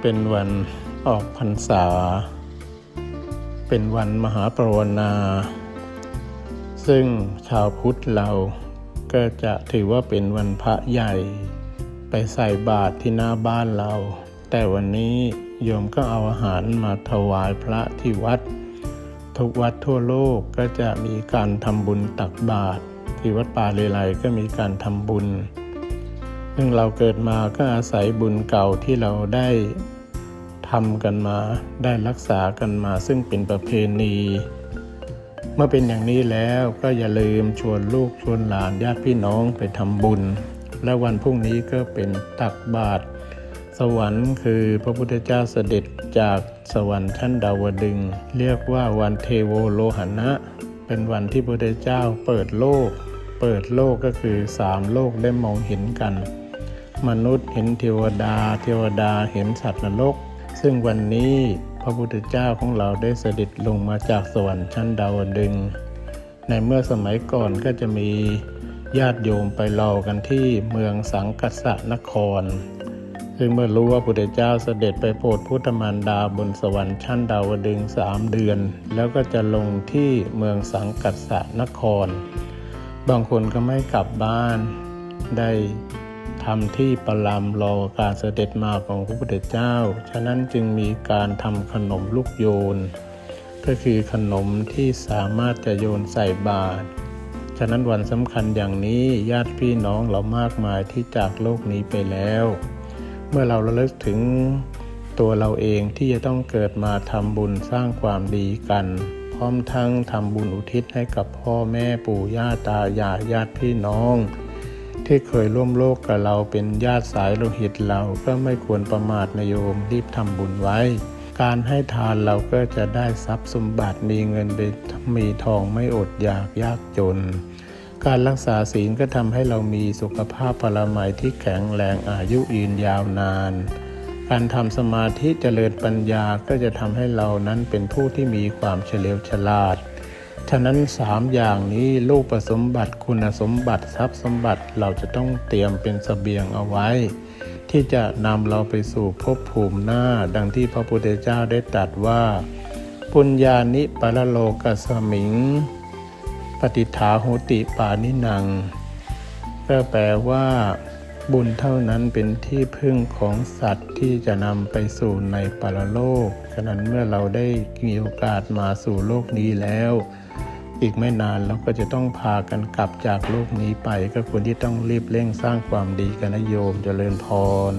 เป็นวันออกพรรษา เป็นวันมหาปรวนา ซึ่งชาวพุทธเราก็จะถือว่าเป็นวันพระใหญ่ ไปใส่บาตรที่หน้าบ้านเรา แต่วันนี้โยมก็เอาอาหารมาถวายพระที่วัด ทุกวัดทั่วโลกก็จะมีการทำบุญตักบาตรที่วัดป่าเลไลก็มีการทำบุญ ซึ่งเราเกิดมาก็อาศัยบุญเก่าที่เราได้ทำกันมาได้รักษากันมา ซึ่งเป็นประเพณี เมื่อเป็นอย่างนี้แล้วก็อย่าลืมชวนลูกชวนหลานญาติพี่น้องไปทำบุญ และวันพรุ่งนี้ก็เป็นตักบาตรสวรรค์คือพระพุทธเจ้าเสด็จจากสวรรค์ชั้นดาวดึง เรียกว่าวันเทโวโลหณะ เป็นวันที่พระพุทธเจ้าเปิดโลก เปิดโลกก็คือสามโลกได้มองเห็นกัน มนุษย์เห็นเทวดา เทวดาเห็นสัตว์นรก ซึ่งวันนี้พระพุทธเจ้าของเราได้เสด็จลงมาจากสวรรค์ชั้นดาวดึง ในเมื่อสมัยก่อนก็จะมีญาติโยมไปรอกันที่เมืองสังกัสนคร ซึ่งเมื่อรู้ว่าพระพุทธเจ้าเสด็จไปโปรดพุทธมารดาบนสวรรค์ชั้นดาวดึงสามเดือน แล้วก็จะลงที่เมืองสังกัสนคร บางคนก็ไม่กลับบ้านได้ ทำที่ประลำรอการเสด็จมาของพระพุทธเจ้า ฉะนั้นจึงมีการทำขนมลูกโยน ก็คือขนมที่สามารถจะโยนใส่บาตร ฉะนั้นวันสำคัญอย่างนี้ญาติพี่น้องเรามากมายที่จากโลกนี้ไปแล้ว เมื่อเราระลึกถึงตัวเราเองที่จะต้องเกิดมาทำบุญสร้างความดีกัน พร้อมทั้งทำบุญอุทิศให้กับพ่อแม่ปู่ย่าตายายญาติพี่น้อง ที่เคยร่วมโลกกับเราเป็นญาติสายโลหิตเราก็ไม่ควรประมาทนโยมรีบทำบุญไว้ การให้ทานเราก็จะได้ทรัพย์สมบัติมีเงินไปมีทองไม่อดอยากยากจน การรักษาศีลก็ทำให้เรามีสุขภาพพลามัยที่แข็งแรงอายุยืนยาวนานการทำสมาธิเจริญปัญญาก็จะทำให้เรานั้นเป็นผู้ที่มีความเฉลียวฉลาด ฉะนั้นสามอย่างนี้ลูกประสมบัติคุณสมบัติทรัพย์สมบัติเราจะต้องเตรียมเป็นสเสบียงเอาไว้ ที่จะนำเราไปสู่ภพภูมิหน้า ดังที่พระพุทธเจ้าได้ตรัสว่า ปุญญานิปรโลกัสมิง ปฏิฐาโหติปานิหนังก็แปลว่า บุญเท่านั้นเป็นที่พึ่งของสัตว์ที่จะนำไปสู่ในปรโลก ฉะนั้นเมื่อเราได้มีโอกาสมาสู่โลกนี้แล้ว อีกไม่นานเราก็จะต้องพากันกลับจากโลกนี้ไป ก็ควรที่ต้องรีบเร่งสร้างความดีกันนะโยมเจริญพร